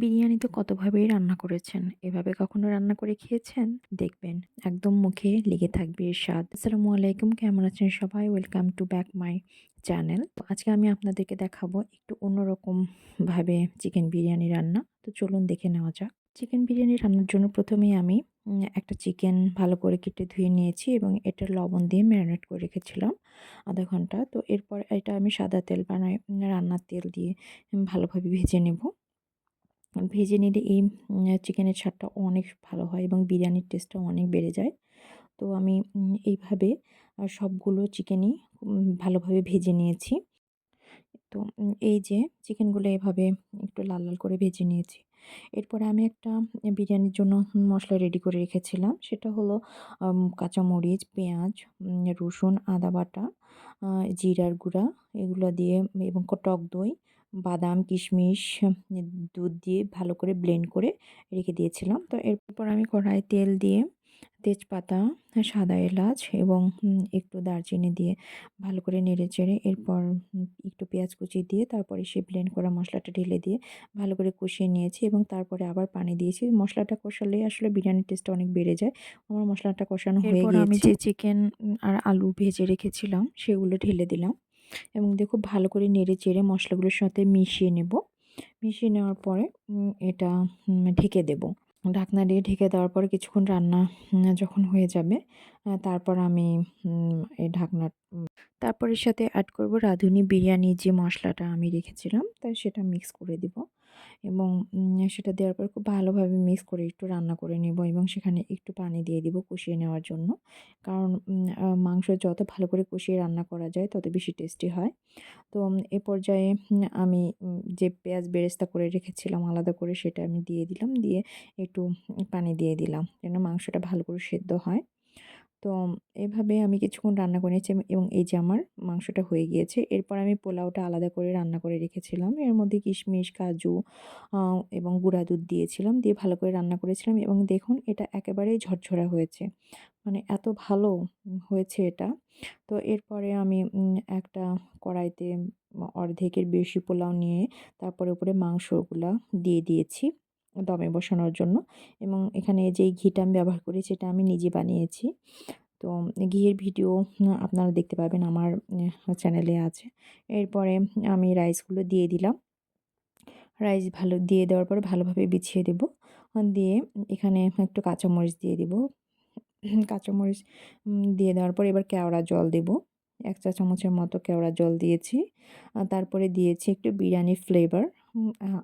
বিরিয়ানি তো কতভাবেই রান্না করেছেন। এভাবে কখনো রান্না করে খেয়েছেন? দেখবেন, একদম মুখে লেগে থাকবে এর স্বাদ। আসসালামু আলাইকুম, কেমন আছেন সবাই? Welcome to back my channel. আজকে আমি আপনাদেরকে দেখাবো একটু অন্যরকম ভাবে চিকেন বিরিয়ানি রান্না। তো চলুন দেখে নেওয়া যাক। চিকেন বিরিয়ানি রান্নার জন্য প্রথমেই আমি একটা চিকেন ভালো করে কেটে ধুয়ে নিয়েছি এবং এটা লবণ দিয়ে ম্যারিনেট করে রেখেছিলাম আধা ঘণ্টা। তো এরপর এটা আমি সাদা তেল বানাই রান্নার তেল দিয়ে ভালোভাবে ভেজে নেব। ভেজে নিলে এই চিকেনের স্বাদটা অনেক ভালো হয় এবং বিরিয়ানির টেস্টটা অনেক বেড়ে যায়। তো আমি এইভাবে সবগুলো চিকেনই ভালোভাবে ভেজে নিয়েছি। তো এই যে, চিকেনগুলো এভাবে একটু লাল লাল করে ভেজে নিয়েছি। এরপরে আমি একটা বিরিয়ানির জন্য মশলা রেডি করে রেখেছিলাম। সেটা হলো কাঁচামরিচ, পেঁয়াজ রসুন, আদা বাটা জিরার গুঁড়া এগুলো দিয়ে এবং টক দই, বাদাম, কিশমিশ, দুধ দিয়ে ভালো করে ব্লেন্ড করে রেখে দিয়েছিলাম। তো এরপর আমি কড়াই তেল দিয়ে তেজপাতা সাদা এলাচ এবং একটু দারচিনি দিয়ে ভালো করে নেড়ে চেড়ে এরপর একটু পেঁয়াজ কুচি দিয়ে তারপরে সে ব্লেন্ড করা মশলাটা ঢেলে দিয়ে ভালো করে কষিয়ে নিয়েছি এবং তারপরে আবার পানি দিয়েছি। মশলাটা কষালে আসলে বিরিয়ানির টেস্টটা অনেক বেড়ে যায়। আমার মশলাটা কষানো হয়ে গিয়েছে আমি যে চিকেন আর আলু ভেজে রেখেছিলাম সেগুলো ঢেলে দিলাম এবং দিয়ে খুব ভালো করে নেড়ে চেড়ে মশলাগুলোর সাথে মিশিয়ে নেব। মিশিয়ে নেওয়ার পরে এটা ঢেকে দেব। ঢাকনা দিয়ে ঢেকে দেওয়ার পর কিছুক্ষণ রান্না যখন হয়ে যাবে তারপর আমি এই ঢাকনা তারপরের সাথে অ্যাড করব রাঁধুনি বিরিয়ানি যে মশলাটা আমি রেখেছিলাম তাই সেটা মিক্স করে দিব। এবং সেটা দেওয়ার পর খুব ভালোভাবে মিক্স করে একটু রান্না করে নেব এবং সেখানে একটু পানি দিয়ে দিব কষিয়ে নেওয়ার জন্য। কারণ মাংস যত ভালো করে কষিয়ে রান্না করা যায় তত বেশি টেস্টি হয়। তো এ পর্যায়ে আমি যে পেঁয়াজ বেরেস্তা করে রেখেছিলাম আলাদা করে সেটা আমি দিয়ে দিলাম, দিয়ে একটু পানি দিয়ে দিলাম যেন মাংসটা ভালো করে সেদ্ধ হয়। তো এভাবে আমি কিছুক্ষণ রান্না করে নিয়েছি এবং এই যে আমার মাংসটা হয়ে গিয়েছে, এরপর আমি পোলাওটা আলাদা করে রান্না করে রেখেছিলাম। এর মধ্যে কিশমিশ, কাজু এবং গুঁড়া দুধ দিয়েছিলাম, দিয়ে ভালো করে রান্না করেছিলাম এবং দেখুন এটা একেবারেই ঝরঝরা হয়েছে। মানে এত ভালো হয়েছে এটা। তো এরপরে আমি একটা কড়াইতে অর্ধেকের বেশি পোলাও নিয়ে তারপরে উপরে মাংসগুলা দিয়ে দিয়েছি। দমে বসানোর জন্য। এবং এখানে যেই ঘিটা আমি ব্যবহার করি সেটা আমি নিজে বানিয়েছি। তো ঘিয়ের ভিডিও আপনারা দেখতে পাবেন আমার চ্যানেলে আছে। এরপরে আমি রাইসগুলো দিয়ে দিলাম। রাইস ভালো, দিয়ে দেওয়ার পরে ভালোভাবে বিছিয়ে দেব। দিয়ে এখানে একটু কাঁচামরিচ দিয়ে দেব। কাঁচামরিচ দিয়ে দেওয়ার পর এবার কেওড়া জল দেব। এক চা চামচের মতো কেওড়া জল দিয়েছি। তারপরে দিয়েছি একটু বিরিয়ানি ফ্লেভার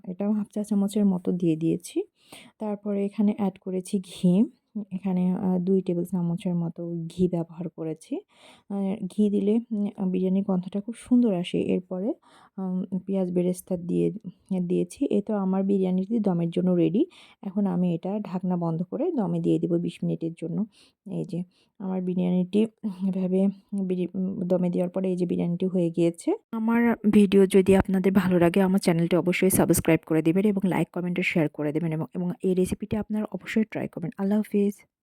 এটাও হাফ চা চামচের মতো দিয়ে দিয়েছি। তারপরে এখানে অ্যাড করেছি ঘি। এখানে দুই টেবিল চামচের মতো ঘি ব্যবহার করেছি। ঘি দিলে বিরিয়ানির গন্ধটা খুব সুন্দর আসে। এরপরে পেঁয়াজ বেরেস্তা দিয়ে দিয়েছি। এ তো আমার বিরিয়ানিটি দমের জন্য রেডি এখন আমি এটা ঢাকনা বন্ধ করে দমে দিয়ে দেবো বিশ মিনিটের জন্য। এই যে, আমার বিরিয়ানিটি এভাবে দমে দেওয়ার পরে এই যে বিরিয়ানিটি হয়ে গিয়েছে। আমার ভিডিও যদি আপনাদের ভালো লাগে, আমার চ্যানেলটি অবশ্যই সাবস্ক্রাইব করে দেবেন এবং লাইক, কমেন্টে শেয়ার করে দেবেন এবং এই রেসিপিটি আপনারা অবশ্যই ট্রাই করবেন। আল্লাহ হাফিজ। please.